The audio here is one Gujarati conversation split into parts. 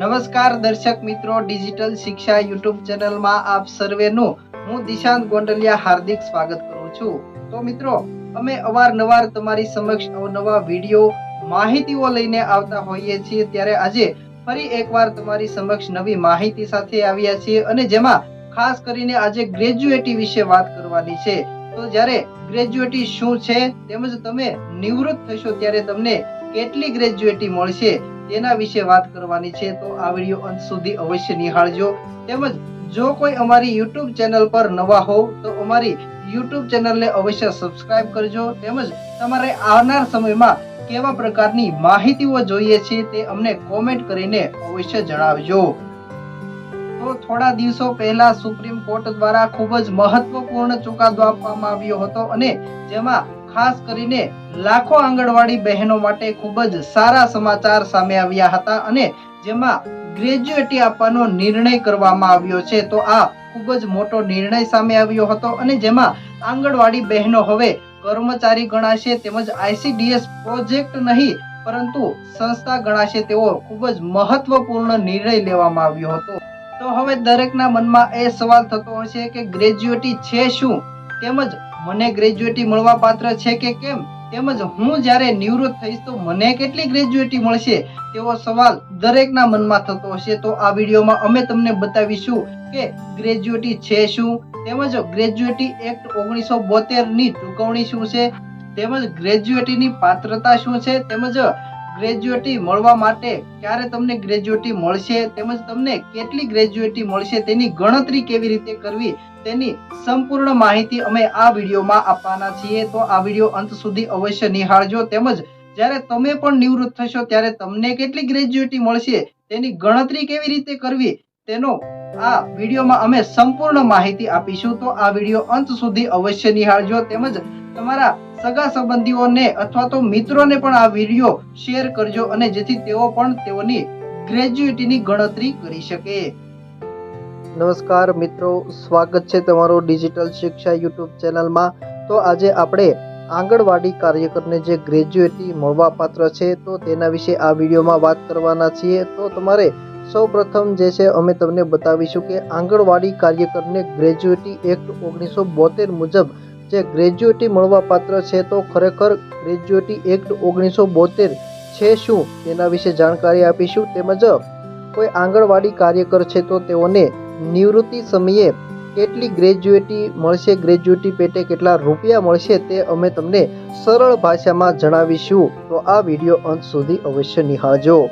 નમસ્કાર દર્શક મિત્રો, ડિજિટલ શિક્ષા યુટ્યુબ ચેનલમાં આપ સર્વેનું હું દિશાંત ગોંડલિયા હાર્દિક સ્વાગત કરું છું. તો મિત્રો, અમે અવારનવાર તમારી સમક્ષ અવનવા વીડિયો, માહિતીઓ લઈને આવતા હોઈએ છીએ. ત્યારે આજે ફરી એકવાર તમારી સમક્ષ નવી માહિતી સાથે આવ્યા છીએ અને જેમાં ખાસ કરીને આજે ગ્રેજ્યુએટી વિશે વાત કરવાની છે. તો જ્યારે ગ્રેજ્યુએટી શું છે, તેમજ તમે નિવૃત્ત થશો ત્યારે તમને કેટલી ગ્રેજ્યુએટી મળશે તેના વિશે વાત કરવાની છે, તો આ વીડિયો અંત સુધી અવશ્ય નિહાળજો. તેમજ જો કોઈ અમારી યુટ્યુબ ચેનલ પર નવા હોવ, તો અમારી યુટ્યુબ ચેનલને અવશ્ય સબસ્ક્રાઇબ કરજો. તેમજ તમારે આવનાર સમયમાં કેવા પ્રકારની માહિતીઓ જોઈએ છે તે અમને કોમેન્ટ કરીને અવશ્ય જણાવજો. તો થોડા દિવસો પહેલા સુપ્રીમ કોર્ટ દ્વારા ખૂબ જ મહત્વપૂર્ણ ચુકાદો આપવામાં આવ્યો હતો અને જેમાં ખાસ કરીને લાખો આંગણવાડી બહેનો માટે ખૂબ જ સારા સમાચાર સામે આવ્યા હતા અને જેમાં ગ્રેજ્યુએટી આપવાનો નિર્ણય કરવામાં આવ્યો છે, તો આ ખૂબ જ મોટો નિર્ણય સામે આવ્યો હતો અને જેમાં આંગણવાડી બહેનો હવે કર્મચારી ગણાશે તેમજ આઈસીડીએસ પ્રોજેક્ટ નહીં, પરંતુ સંસ્થા ગણાશે તેવો ખૂબ જ મહત્વપૂર્ણ નિર્ણય લેવામાં આવ્યો હતો. તો હવે દરેકના મનમાં એ સવાલ થતો હશે કે ગ્રેજ્યુએટી છે શું? તેમજ મને ગ્રેજ્યુએટી મળવા પાત્ર છે કે કેમ? તેમજ હું જ્યારે નિવૃત્ત થઈશ તો મને કેટલી ગ્રેજ્યુએટી મળશે? તેવો સવાલ દરેકના મનમાં થતો હશે. તો આ વિડીયોમાં અમે તમને બતાવીશું કે ગ્રેજ્યુએટી છે શું? તેમજ ગ્રેજ્યુએટી એક્ટ ઓગણીસો બોતેરની ચૂકવણી શું છે? તેમજ ગ્રેજ્યુએટીની પાત્રતા શું છે? તેમજ ગ્રેજ્યુએટી મળવા માટે ક્યારે તમને ગ્રેજ્યુએટી મળશે? તેમજ તમને કેટલી ગ્રેજ્યુએટી મળશે? તેની ગણતરી કેવી રીતે કરવી? તેની સંપૂર્ણ માહિતી અમે આ વિડીયોમાં આપવાના છીએ. તો આ વીડિયો અંત સુધી અવશ્ય નિહાળજો. તેમજ જ્યારે તમે પણ નિવૃત્ત થશો, ત્યારે તમને કેટલી ગ્રેજ્યુએટી મળશે, તેની ગણતરી કેવી રીતે કરવી, તેનો આ વિડીયોમાં અમે સંપૂર્ણ માહિતી આપીશું. તો આ વીડિયો અંત સુધી અવશ્ય નિહાળજો. તેમજ તમારા સગા સંબંધીઓને અથવા તો મિત્રોને પણ આ વીડિયો શેર કરજો અને જેથી તેઓ પણ તેઓની ગ્રેજ્યુએટીની ગણતરી કરી શકે. નમસ્કાર મિત્રો, સ્વાગત છે તમારું ડિજિટલ શિક્ષા યુટ્યુબ ચેનલમાં. તો આજે આપણે આંગણવાડી કાર્યકરને જે ગ્રેજ્યુએટી મળવાપાત્ર છે, તો તેના વિશે આ વિડીયોમાં વાત કરવાના છીએ. તો તમારે સૌ પ્રથમ જે છે, અમે તમને બતાવીશું કે આંગણવાડી કાર્યકરને ગ્રેજ્યુએટી એક્ટ ઓગણીસો બોતેર મુજબ જે ગ્રેજ્યુએટી મળવાપાત્ર છે, તો ખરેખર ગ્રેજ્યુએટી એક્ટ ઓગણીસો બોતેર છે શું? તેના વિશે જાણકારી આપીશું. તેમજ કોઈ આંગણવાડી કાર્યકર છે, તો તેઓને નિવૃત્તિ સમયે કેટલી ગ્રેજ્યુએટી મળશે? ગ્રેજ્યુએટી પેટે કેટલા રૂપિયા મળશે તે અમે તમને સરળ ભાષામાં જણાવીશું. તો આ વીડિયો અંત સુધી અવશ્ય નિહાળજો.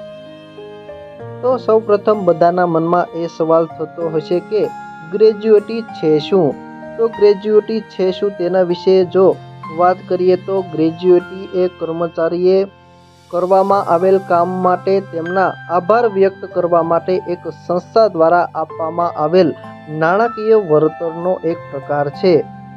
તો સૌ પ્રથમ બધાના મનમાં એ સવાલ થતો હશે કે ગ્રેજ્યુએટી છે શું? તો ગ્રેજ્યુએટી છે શું તેના વિશે જો વાત કરીએ તો ગ્રેજ્યુએટી એ કર્મચારીએ કરવામાં આવેલ કામ માટે તેમના આભાર વ્યક્ત કરવા માટે એક સંસ્થા દ્વારા આપવામાં આવેલ નાણાકીય વળતરનો એક પ્રકાર છે.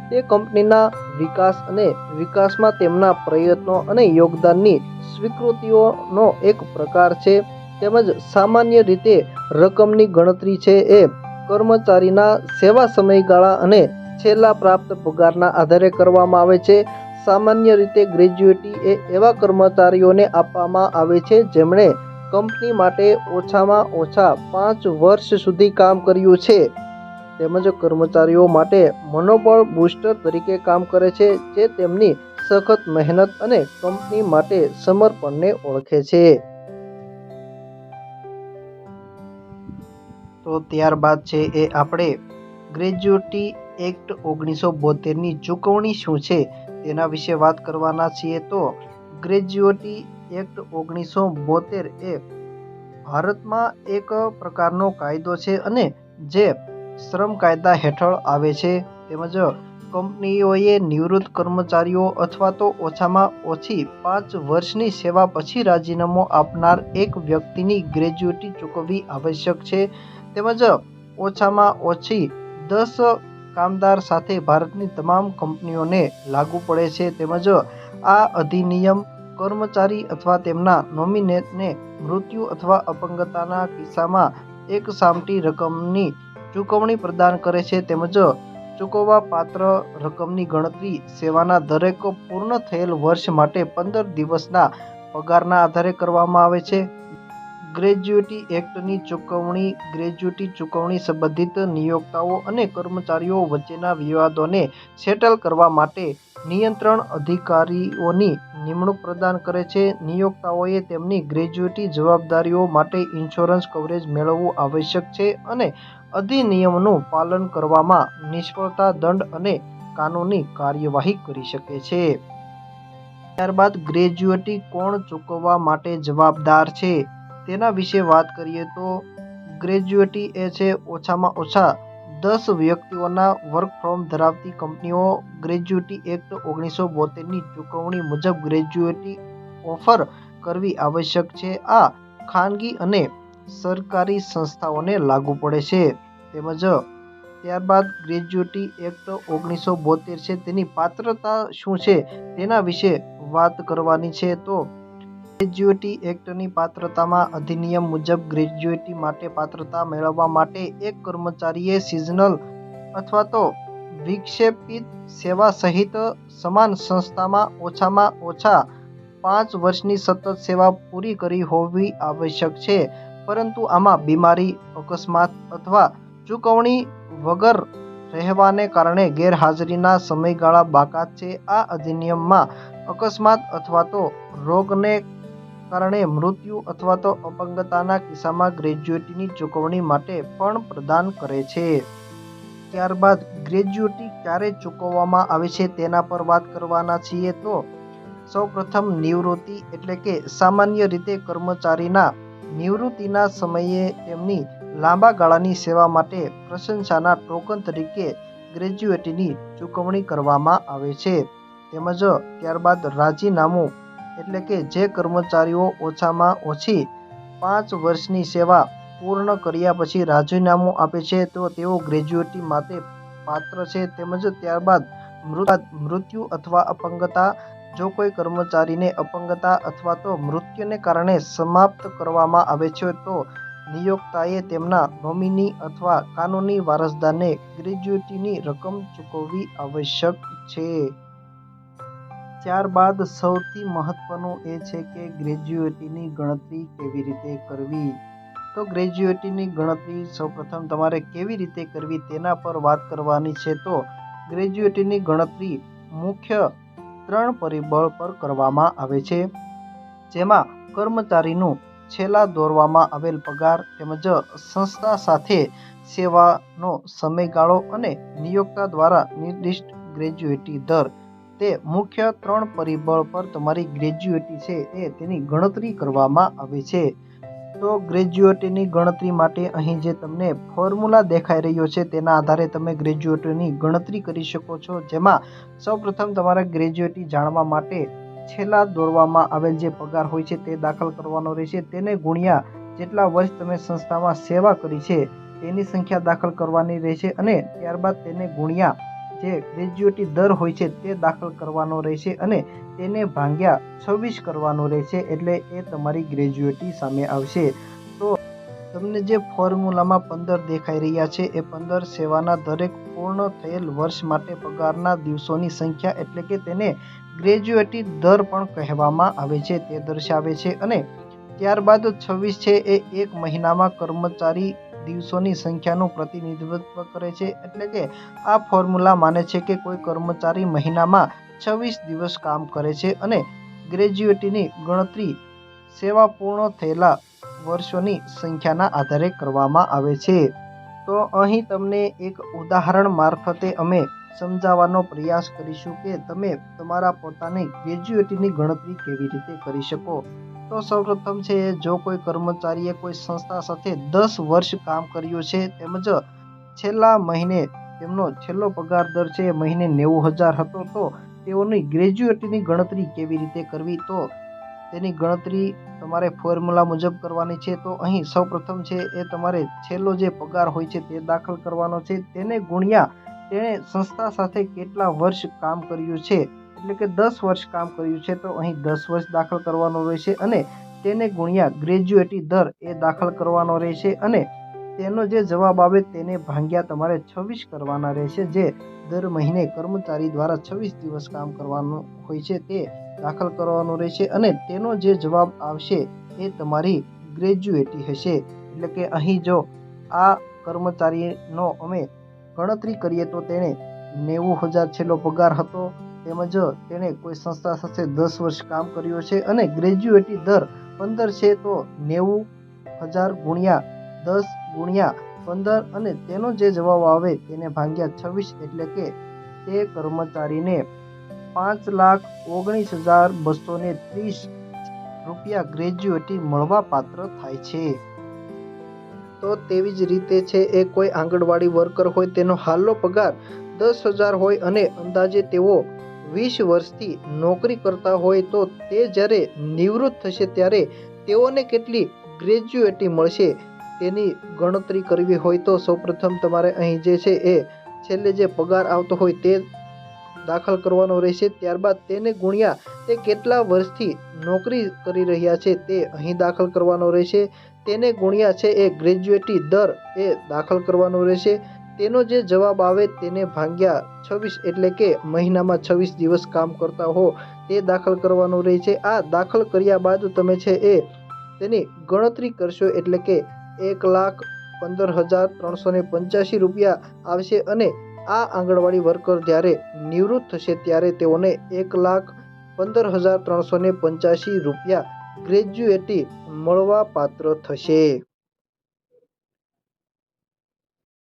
તે કંપનીના વિકાસ અને વિકાસમાં તેમના પ્રયત્નો અને યોગદાનની સ્વીકૃતિઓનો એક પ્રકાર છે. તેમજ સામાન્ય રીતે રકમની ગણતરી છે એ કર્મચારીના સેવા સમયગાળા અને છેલ્લા પ્રાપ્ત પગારના આધારે કરવામાં આવે છે. સામાન્ય રીતે ગ્રેજ્યુએટી એ એવા કર્મચારીઓને આપવામાં આવે છે જેમણે કંપની માટે ઓછામાં ઓછા પાંચ વર્ષ સુધી કામ કર્યું છે. તેમજ કર્મચારીઓ માટે મનોબળ બૂસ્ટર તરીકે કામ કરે છે, જે તેમની સખત મહેનત અને કંપની માટે સમર્પણને ઓળખે છે. તો ત્યારબાદ છે એ આપણે ગ્રેજ્યુએટી એક્ટ ઓગણીસો બોતેરની ચૂકવણી શું છે? તેના વિશે વાત કરવાના છીએ તો ગ્રેજ્યુએટી એક્ટ ઓગણીસો બોતેર એ ભારતમાં એક પ્રકારનો કાયદો છે અને જે શ્રમ કાયદા હેઠળ આવે છે. તેમજ કંપનીઓએ નિવૃત્ત કર્મચારીઓ અથવા તો ઓછામાં ઓછી પાંચ વર્ષની સેવા પછી રાજીનામું આપનાર એક વ્યક્તિની ગ્રેજ્યુએટી ચૂકવવી આવશ્યક છે. તેમજ ઓછામાં ઓછી દસ કામદાર સાથે ભારતની તમામ કંપનીઓને લાગુ પડે છે તેમજ આ અધિનિયમ કર્મચારી અથવા તેમના નોમિનેટને મૃત્યુ અથવા અપંગતાના કિસ્સામાં એક સામટી રકમની ચૂકવણી પ્રદાન કરે છે તેમજ ચૂકવવા પાત્ર રકમની ગણતરી સેવાના દરેક પૂર્ણ થયેલ વર્ષ માટે પંદર દિવસના પગારના આધારે કરવામાં આવે છે. ગ્રેજ્યુટી એક્ટની ચૂકવણી ગ્રેજ્યુટી ચૂકવણી સંબંધિત નિયોક્તાઓ અને કર્મચારીઓ વચ્ચેના વિવાદોને સેટલ કરવા માટે નિયંત્રણ અધિકારીઓની નિમણૂક પ્રદાન કરે છે. નિયોક્તાઓએ તેમની ગ્રેજ્યુટી જવાબદારીઓ માટે ઇન્સ્યોરન્સ કવરેજ મેળવવું આવશ્યક છે અને અધિનિયમનું પાલન કરવામાં નિષ્ફળતા દંડ અને કાનૂની કાર્યવાહી કરી શકે છે. ત્યારબાદ ગ્રેજ્યુટી કોણ ચૂકવવા માટે જવાબદાર છે? તેના વિશે વાત કરીએ તો ગ્રેજ્યુએટી એ છે ઓછામાં ઓછા દસ વ્યક્તિઓના વર્ક ફ્રોમ ધરાવતી કંપનીઓ. ગ્રેજ્યુટી એક્ટ ઓગણીસો બોતેરની ચૂકવણી મુજબ ગ્રેજ્યુટી ઓફર કરવી આવશ્યક છે. આ ખાનગી અને સરકારી સંસ્થાઓને લાગુ પડે છે. તેમજ ત્યારબાદ ગ્રેજ્યુટી એક્ટ ઓગણીસો બોતેર છે. તેની પાત્રતા શું છે તેના વિશે વાત કરવાની છે. તો ગ્રેજ્યુટી એક્ટની પાત્રતામાં અધિનિયમ મુજબ ગ્રેજ્યુએટી માટે પાત્રતા મેળવવા માટે એક કર્મચારીએ સિઝનલ અથવા તો વિક્ષેપિત સેવા સહિત સમાન સંસ્થામાં ઓછામાં ઓછા પાંચ વર્ષની સતત સેવા પૂરી કરી હોવી આવશ્યક છે. પરંતુ આમાં બીમારી, અકસ્માત અથવા ચૂકવણી વગર રહેવાને કારણે ગેરહાજરીના સમયગાળા બાકાત છે. આ અધિનિયમમાં અકસ્માત અથવા તો રોગને કારણે મૃત્યુ અથવા તો અપંગતાના કિસ્સામાં ગ્રેજ્યુએટીની ચૂકવણી માટે પણ પ્રદાન કરે છે. ત્યારબાદ ગ્રેજ્યુએટી ક્યારે ચૂકવવામાં આવે છે તેના પર વાત કરવાના છીએ તો સૌપ્રથમ નિવૃત્તિ એટલે કે સામાન્ય રીતે કર્મચારીના નિવૃત્તિના સમયે તેમની લાંબા ગાળાની સેવા માટે પ્રશંસાના ટોકન તરીકે ગ્રેજ્યુએટીની ચૂકવણી કરવામાં આવે છે. તેમજ ત્યારબાદ રાજીનામું એટલે કે જે કર્મચારીઓ ઓછામાં ઓછી પાંચ વર્ષની સેવા પૂર્ણ કર્યા પછી રાજીનામું આપે છે, તો તેઓ ગ્રેજ્યુએટી માટે પાત્ર છે. તેમજ ત્યારબાદ મૃત, મૃત્યુ અથવા અપંગતા, જો કોઈ કર્મચારીને અપંગતા અથવા તો મૃત્યુને કારણે સમાપ્ત કરવામાં આવે છે, તો નિયોક્તાએ તેમના નોમિની અથવા કાનૂની વારસદારને ગ્રેજ્યુએટીની રકમ ચૂકવવી આવશ્યક છે. ત્યારબાદ સૌથી મહત્વનું એ છે કે ગ્રેજ્યુએટીની ગણતરી કેવી રીતે કરવી? તો ગ્રેજ્યુએટીની ગણતરી સૌપ્રથમ તમારે કેવી રીતે કરવી તેના પર વાત કરવાની છે તો ગ્રેજ્યુએટીની ગણતરી મુખ્ય ત્રણ પરિબળ પર કરવામાં આવે છે. જેમાં કર્મચારીનું છેલ્લા દોરવામાં આવેલ પગાર તેમજ સંસ્થા સાથે સેવાનો સમયગાળો અને નિયોક્તા દ્વારા નિર્દિષ્ટ ગ્રેજ્યુએટી દર તે મુખ્ય ત્રણ પરિબળ પર તમારી ગ્રેજ્યુએટી છે એ તેની ગણતરી કરવામાં આવે છે. તો ગ્રેજ્યુએટીની ગણતરી માટે અહીં જે તમને ફોર્મ્યુલા દેખાઈ રહ્યો છે તેના આધારે તમે ગ્રેજ્યુએટીની ગણતરી કરી શકો છો. જેમાં સૌપ્રથમ તમારા ગ્રેજ્યુએટી જાણવા માટે છેલ્લા દોરવામાં આવેલ જે પગાર હોય છે તે દાખલ કરવાનો રહેશે. તેને ગુણ્યા જેટલા વર્ષ તમે સંસ્થામાં સેવા કરી છે તેની સંખ્યા દાખલ કરવાની રહેશે અને ત્યારબાદ તેને ગુણ્યા જે ગ્રેજ્યુએટી દર હોય છે તે દાખલ કરવાનો રહેશે અને તેને ભાંગ્યા છવ્વીસ કરવાનો રહેશે એટલે એ તમારી ગ્રેજ્યુએટી સામે આવશે. તો તમને જે ફોર્મ્યુલામાં પંદર દેખાઈ રહ્યા છે એ પંદર સેવાના દરેક પૂર્ણ થયેલ વર્ષ માટે પગારના દિવસોની સંખ્યા એટલે કે તેને ગ્રેજ્યુએટી દર પણ કહેવામાં આવે છે તે દર્શાવે છે અને ત્યારબાદ છવ્વીસ છે એ એક મહિનામાં કર્મચારી દિવસોની સંખ્યાનું પ્રતિનિધિત્વ કરે છે એટલે કે આ ફોર્મ્યુલા માને છે કે કોઈ કર્મચારી મહિનામાં છવ્વીસ દિવસ કામ કરે છે અને ગ્રેજ્યુએટીની ગણતરી સેવા પૂર્ણ થયેલા વર્ષોની સંખ્યાના આધારે કરવામાં આવે છે. તો અહીં તમને એક ઉદાહરણ મારફતે અમે સમજાવવાનો પ્રયાસ કરીશું કે તમે તમારા પોતાની ગ્રેજ્યુએટીની ગણતરી કેવી રીતે કરી શકો. તો સૌપ્રથમ છે, જો કોઈ કર્મચારીએ કોઈ સંસ્થા સાથે દસ વર્ષ કામ કર્યું છે, તેમજ છેલ્લા મહિને તેમનો છેલ્લો પગાર દર છે મહિને નેવું હજાર હતો, તો તેઓની ગ્રેજ્યુએટીની ગણતરી કેવી રીતે કરવી? તો તેની ગણતરી તમારે ફોર્મ્યુલા મુજબ કરવાની છે, તો અહીં સૌપ્રથમ છે, એ તમારે છેલ્લો જે પગાર હોય છે, તે દાખલ કરવાનો છે, તેને ગુણ્યા તેણે સંસ્થા સાથે કેટલા વર્ષ કામ કર્યું છે એટલે કે દસ વર્ષ કામ કર્યું છે, તો અહીં દસ વર્ષ દાખલ કરવાનો રહેશે અને તેને ગુણ્યા ગ્રેજ્યુએટી દર એ દાખલ કરવાનો રહેશે અને તેનો જે જવાબ આવે તેને ભાંગ્યા તમારે છવ્વીસ કરવાના રહેશે, જે દર મહિને કર્મચારી દ્વારા છવ્વીસ દિવસ કામ કરવાનું હોય છે તે દાખલ કરવાનું રહેશે અને તેનો જે જવાબ આવશે એ તમારી ગ્રેજ્યુએટી હશે. એટલે કે અહીં જો આ કર્મચારીનો અમે ગણતરી કરીએ તો તેણે નેવું હજાર છેલ્લો પગાર હતો તેમજ તેણે કોઈ સંસ્થા સાથે દસ વર્ષ કામ કર્યું છે અને ગ્રેજ્યુએટી દર પંદર છે તો નેવું હજાર ગુણ્યા દસ ગુણ્યા પંદર અને તેનો જે જવાબ આવે તેને ભાગ્યા છવ્વીસ એટલે કે તે કર્મચારીને પાંચ લાખ ઓગણીસ હજાર બસો ને ત્રીસ રૂપિયા ગ્રેજ્યુએટી મળવા પાત્ર થાય છે. તો તેવી જ રીતે છે, એ કોઈ આંગણવાડી વર્કર હોય તેનો હાલનો પગાર દસ હજાર હોય અને અંદાજે તેઓ વીસ વર્ષથી નોકરી કરતા હોય તો તે જ્યારે નિવૃત્ત થશે ત્યારે તેઓને કેટલી ગ્રેજ્યુએટી મળશે તેની ગણતરી કરવી હોય તો સૌપ્રથમ તમારે અહીં જે છે એ છેલ્લે જે પગાર આવતો હોય તે દાખલ કરવાનો રહેશે. ત્યારબાદ તેને ગુણ્યા તે કેટલા વર્ષથી નોકરી કરી રહ્યા છે તે અહીં દાખલ કરવાનો રહેશે. તેને ગુણ્યા છે એ ગ્રેજ્યુએટી દર એ દાખલ કરવાનો રહેશે. તેનો જે જવાબ આવે તેને ભાગ્યા છવ્વીસ એટલે કે મહિનામાં છવ્વીસ દિવસ કામ કરતા હો તે દાખલ કરવાનો રહે છે. આ દાખલ કર્યા બાદ તમે છે એ તેની ગણતરી કરશો એટલે કે એક લાખ પંદર હજાર ત્રણસો ને પંચ્યાસી રૂપિયા આવશે અને આ આંગણવાડી વર્કર જ્યારે નિવૃત્ત થશે ત્યારે તેઓને એક લાખ પંદર હજાર ત્રણસો ને પંચ્યાસી રૂપિયા ગ્રેજ્યુએટી મળવા પાત્ર થશે.